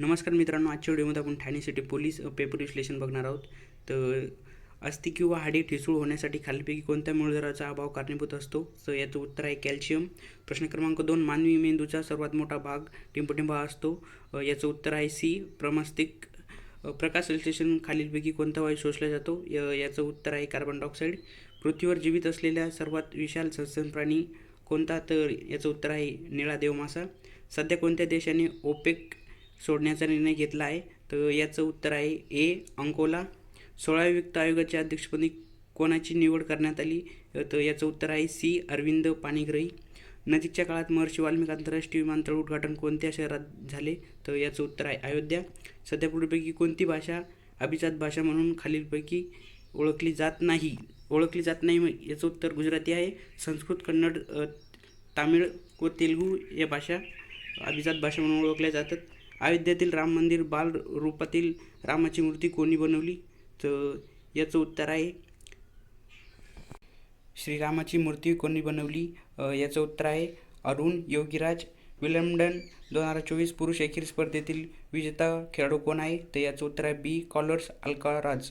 नमस्कार मित्रांनो आजच्या व्हिडिओमध्ये आपण ठाणे सिटी पोलीस पेपर विश्लेषण बघणार आहोत. तर अस्थि किंवा हाडे ठिसूळ होण्यासाठी खालीलपैकी कोणत्या मूळद्रव्याचा अभाव कारणीभूत असतो? तर याचं उत्तर आहे कॅल्शियम. प्रश्न क्रमांक दोन मानवी मेंदूचा सर्वात मोठा भाग टिंपटिंबा असतो. याचं उत्तर आहे सी प्रमस्तिक. प्रकाश संश्लेषण खालीलपैकी कोणता वायू शोषला जातो? य- याचं उत्तर आहे कार्बन डायऑक्साईड पृथ्वीवर जीवित असलेल्या सर्वात विशाल सस्तन प्राणी कोणता? तर याचं उत्तर आहे निळा देवमासा. सध्या कोणत्या देशाने ओपेक सोडण्याचा निर्णय घेतला आहे. तर याचं उत्तर आहे ए अंकोला. सोळाव्या वित्त आयोगाच्या अध्यक्षपदी कोणाची निवड करण्यात आली? तर याचं उत्तर आहे सी अरविंद पाणीग्रही. नजीकच्या काळात महर्षी वाल्मिक आंतरराष्ट्रीय विमानतळ उद्घाटन कोणत्या शहरात झाले? तर याचं उत्तर आहे अयोध्या. सध्या पुढीलपैकी कोणती भाषा अभिजात भाषा म्हणून खालीलपैकी ओळखली जात नाही? ओळखली जात नाही मग याचं उत्तर गुजराती आहे. संस्कृत कन्नड तामिळ व तेलुगू या भाषा अभिजात भाषा म्हणून ओळखल्या जातात. अयोध्येतील राम मंदिर बाल रूपातील रामाची मूर्ती कोणी बनवली? तर याचं उत्तर आहे श्रीरामाची मूर्ती कोणी बनवली? याचं उत्तर आहे अरुण योगीराज. विल्यमडन दोन हजार चोवीस पुरुष एकेरी स्पर्धेतील विजेता खेळाडू कोण आहे? तर याचं उत्तर आहे बी कॉलर्स अल्काराज.